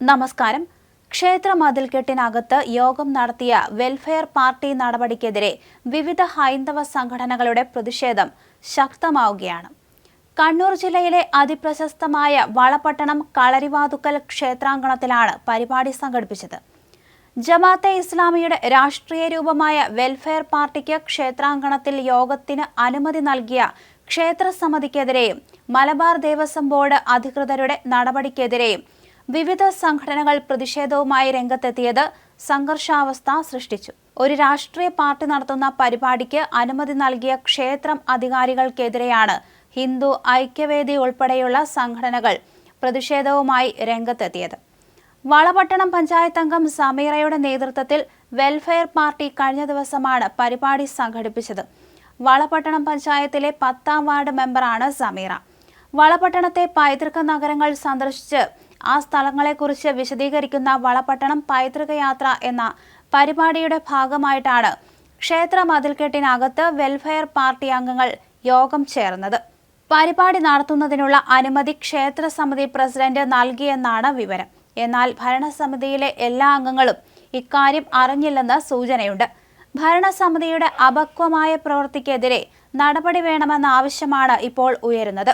നമസ്കാരം. ക്ഷേത്ര മതിൽക്കെട്ടിനകത്ത് യോഗം നടത്തിയ വെൽഫെയർ പാർട്ടി നടപടിക്കെതിരെ വിവിധ ഹൈന്ദവ സംഘടനകളുടെ പ്രതിഷേധം ശക്തമാവുകയാണ്. കണ്ണൂർ ജില്ലയിലെ അതിപ്രശസ്തമായ വളപട്ടണം കളരിവാതുക്കൽ ക്ഷേത്രാങ്കണത്തിലാണ് പരിപാടി സംഘടിപ്പിച്ചത്. ജമാഅത്തെ ഇസ്ലാമിയുടെ രാഷ്ട്രീയ രൂപമായ വെൽഫെയർ പാർട്ടിക്ക് ക്ഷേത്രാങ്കണത്തിൽ യോഗത്തിന് അനുമതി നൽകിയ ക്ഷേത്ര സമിതിക്കെതിരെയും മലബാർ ദേവസ്വം ബോർഡ് അധികൃതരുടെ നടപടിക്കെതിരെയും വിവിധ സംഘടനകൾ പ്രതിഷേധവുമായി രംഗത്തെത്തിയത് സംഘർഷാവസ്ഥ സൃഷ്ടിച്ചു. ഒരു രാഷ്ട്രീയ പാർട്ടി നടത്തുന്ന പരിപാടിക്ക് അനുമതി നൽകിയ ക്ഷേത്രം അധികാരികൾക്കെതിരെയാണ് ഹിന്ദു ഐക്യവേദി ഉൾപ്പെടെയുള്ള സംഘടനകൾ പ്രതിഷേധവുമായി രംഗത്തെത്തിയത്. വളപട്ടണം പഞ്ചായത്ത് അംഗം സമീറയുടെ നേതൃത്വത്തിൽ വെൽഫെയർ പാർട്ടി കഴിഞ്ഞ ദിവസമാണ് പരിപാടി സംഘടിപ്പിച്ചത്. വളപട്ടണം പഞ്ചായത്തിലെ പത്താം വാർഡ് മെമ്പറാണ് സമീറ. വളപട്ടണത്തെ പൈതൃക നഗരങ്ങൾ സന്ദർശിച്ച് ആ സ്ഥലങ്ങളെക്കുറിച്ച് വിശദീകരിക്കുന്ന വളപട്ടണം പൈതൃക യാത്ര എന്ന പരിപാടിയുടെ ഭാഗമായിട്ടാണ് ക്ഷേത്ര മതിൽക്കെട്ടിനകത്ത് വെൽഫെയർ പാർട്ടി അംഗങ്ങൾ യോഗം ചേർന്നത്. പരിപാടി നടത്തുന്നതിനുള്ള അനുമതി ക്ഷേത്ര സമിതി പ്രസിഡന്റ് നൽകിയെന്നാണ് വിവരം. എന്നാൽ ഭരണസമിതിയിലെ എല്ലാ അംഗങ്ങളും ഇക്കാര്യം അറിഞ്ഞില്ലെന്ന് സൂചനയുണ്ട്. ഭരണസമിതിയുടെ അപക്വമായ പ്രവൃത്തിക്കെതിരെ നടപടി വേണമെന്ന ആവശ്യമാണ് ഇപ്പോൾ ഉയരുന്നത്.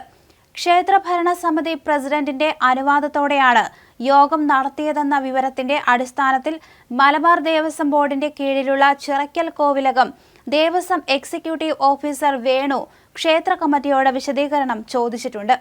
ക്ഷേത്ര ഭരണസമിതി പ്രസിഡന്റിന്റെ അനുവാദത്തോടെയാണ് യോഗം നടത്തിയതെന്ന വിവരത്തിന്റെ അടിസ്ഥാനത്തിൽ മലബാർ ദേവസ്വം ബോർഡിന്റെ കീഴിലുള്ള ചിറയ്ക്കൽ കോവിലകം ദേവസ്വം എക്സിക്യൂട്ടീവ് ഓഫീസർ വേണു ക്ഷേത്ര കമ്മിറ്റിയോട് വിശദീകരണം ചോദിച്ചിട്ടുണ്ട്.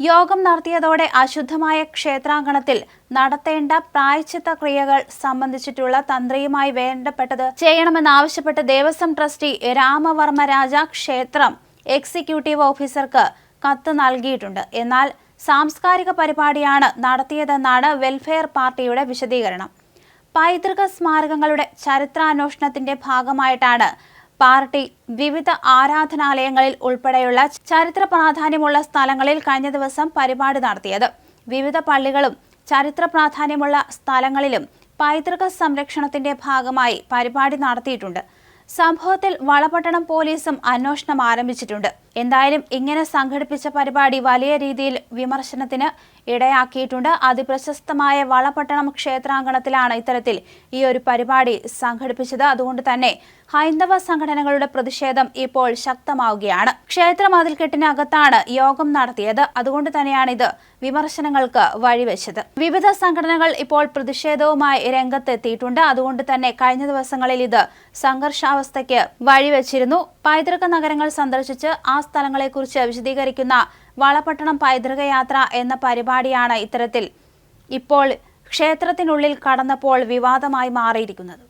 യോഗം നടത്തിയതോടെ അശുദ്ധമായ ക്ഷേത്രാങ്കണത്തിൽ നടത്തേണ്ട പ്രായച്ചിത്ത ക്രിയകൾ സംബന്ധിച്ചിട്ടുള്ള തന്ത്രിയുമായി വേണ്ടപ്പെട്ടത് ചെയ്യണമെന്നാവശ്യപ്പെട്ട് ദേവസ്വം ട്രസ്റ്റി രാമവർമ്മ രാജ ക്ഷേത്രം എക്സിക്യൂട്ടീവ് ഓഫീസർക്ക് കത്ത് നൽകിയിട്ടുണ്ട്. എന്നാൽ സാംസ്കാരിക പരിപാടിയാണ് നടത്തിയതെന്നാണ് വെൽഫെയർ പാർട്ടിയുടെ വിശദീകരണം. പൈതൃക സ്മാരകങ്ങളുടെ ചരിത്രാന്വേഷണത്തിന്റെ ഭാഗമായിട്ടാണ് പാർട്ടി വിവിധ ആരാധനാലയങ്ങളിൽ ഉൾപ്പെടെയുള്ള ചരിത്ര പ്രാധാന്യമുള്ള സ്ഥലങ്ങളിൽ കഴിഞ്ഞ ദിവസം പരിപാടി നടത്തിയത്. വിവിധ പള്ളികളും ചരിത്ര പ്രാധാന്യമുള്ള സ്ഥലങ്ങളിലും പൈതൃക സംരക്ഷണത്തിന്റെ ഭാഗമായി പരിപാടി നടത്തിയിട്ടുണ്ട്. സംഭവത്തിൽ വളപട്ടണം പോലീസും അന്വേഷണം ആരംഭിച്ചിട്ടുണ്ട്. എന്തായാലും ഇങ്ങനെ സംഘടിപ്പിച്ച പരിപാടി വലിയ രീതിയിൽ വിമർശനത്തിന് ഇടയാക്കിയിട്ടുണ്ട്. അതിപ്രശസ്തമായ വളപട്ടണം ക്ഷേത്രാങ്കണത്തിലാണ് ഇത്തരത്തിൽ ഈ ഒരു പരിപാടി സംഘടിപ്പിച്ചത്. അതുകൊണ്ട് തന്നെ ഹൈന്ദവ സംഘടനകളുടെ പ്രതിഷേധം ഇപ്പോൾ ശക്തമാവുകയാണ്. ക്ഷേത്ര മതിൽക്കെട്ടിനകത്താണ് യോഗം നടത്തിയത്. അതുകൊണ്ട് തന്നെയാണ് ഇത് വിമർശനങ്ങൾക്ക് വഴിവെച്ചത്. വിവിധ സംഘടനകൾ ഇപ്പോൾ പ്രതിഷേധവുമായി രംഗത്തെത്തിയിട്ടുണ്ട്. അതുകൊണ്ട് തന്നെ കഴിഞ്ഞ ദിവസങ്ങളിൽ ഇത് സംഘർഷാവസ്ഥയ്ക്ക് വഴിവെച്ചിരുന്നു. പൈതൃക നഗരങ്ങൾ സന്ദർശിച്ച് ആ സ്ഥലങ്ങളെക്കുറിച്ച് വിശദീകരിക്കുന്ന വളപട്ടണം പൈതൃക യാത്ര എന്ന പരിപാടിയാണ് ഇത്തരത്തിൽ ഇപ്പോൾ ക്ഷേത്രത്തിനുള്ളിൽ കടന്നപ്പോൾ വിവാദമായി മാറിയിരിക്കുന്നത്.